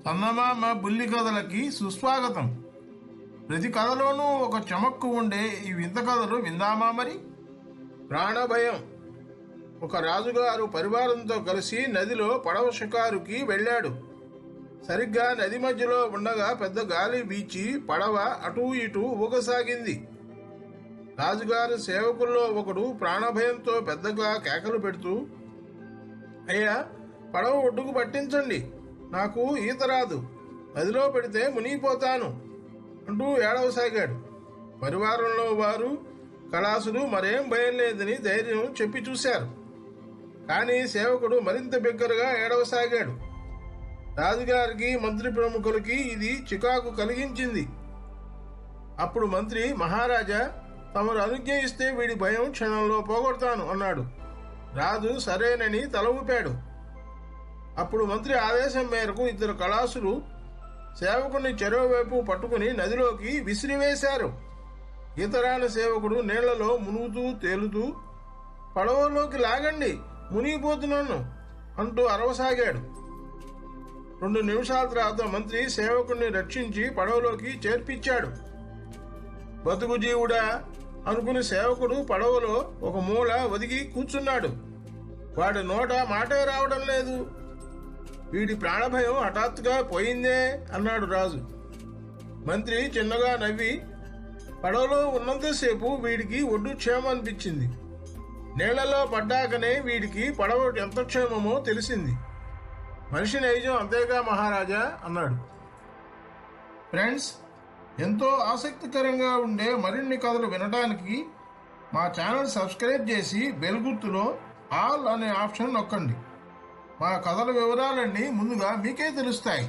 చందమామ బుల్లి కథలకి సుస్వాగతం. ప్రతి కథలోనూ ఒక చమక్కు ఉండే ఈ వింత కథలు విందామా మరి? ప్రాణభయం. ఒక రాజుగారు పరివారంతో కలిసి నదిలో పడవ షికారుకి వెళ్ళాడు. సరిగ్గా నది మధ్యలో ఉండగా పెద్ద గాలి వీచి పడవ అటూ ఇటూ ఊగసాగింది. రాజుగారి సేవకుల్లో ఒకడు ప్రాణభయంతో పెద్దగా కేకలు పెడుతూ అయ్యా పడవ ఒడ్డుకు పట్టించండి. నాకు ఈత రాదు. నదిలో పెడితే మునిగిపోతాను అంటూ ఏడవసాగాడు. పరివారంలో వారు కళాసులు మరేం భయం లేదని ధైర్యం చెప్పి చూశారు. కానీ సేవకుడు మరింత బిగ్గరగా ఏడవసాగాడు. రాజుగారికి మంత్రి ప్రముఖులకి ఇది చికాకు కలిగించింది. అప్పుడు మంత్రి మహారాజా తమరు అనుజ్ఞ ఇస్తే వీడి భయం క్షణంలో పోగొడతాను అన్నాడు. రాజు సరేనని తల ఊపాడు. అప్పుడు మంత్రి ఆదేశం మేరకు ఇద్దరు కళాసులు సేవకుని చెరువు వైపు పట్టుకుని నదిలోకి విసిరివేశారు. ఈతరాని సేవకుడు నీళ్ళలో మునుగుతూ తేలుతూ పడవలోకి లాగండి మునిగిపోతున్నాను అంటూ అరవసాగాడు. రెండు నిమిషాల తర్వాత మంత్రి సేవకుణ్ణి రక్షించి పడవలోకి చేర్పించాడు. బతుకు జీవుడా అనుకుని సేవకుడు పడవలో ఒక మూల ఒదిగి కూర్చున్నాడు. వాడి నోట మాటే రావడం లేదు. వీడి ప్రాణభయం హఠాత్తుగా పోయిందే అన్నాడు రాజు. మంత్రి చిన్నగా నవ్వి పడవలో ఉన్నంతసేపు వీడికి ఒడ్డు క్షేమం అనిపించింది నీళ్ళలో పడ్డాకనే వీడికి పడవ ఎంత క్షేమమో తెలిసింది. మనిషి నైజం అంతేగా మహారాజా అన్నాడు. ఫ్రెండ్స్ ఎంతో ఆసక్తికరంగా ఉండే మరిన్ని కథలు వినడానికి మా ఛానల్ సబ్స్క్రైబ్ చేసి బెల్ గుర్తులో ఆల్ అనే ఆప్షన్ నొక్కండి. మా కథల వివరాలన్నీ ముందుగా మీకే తెలుస్తాయి.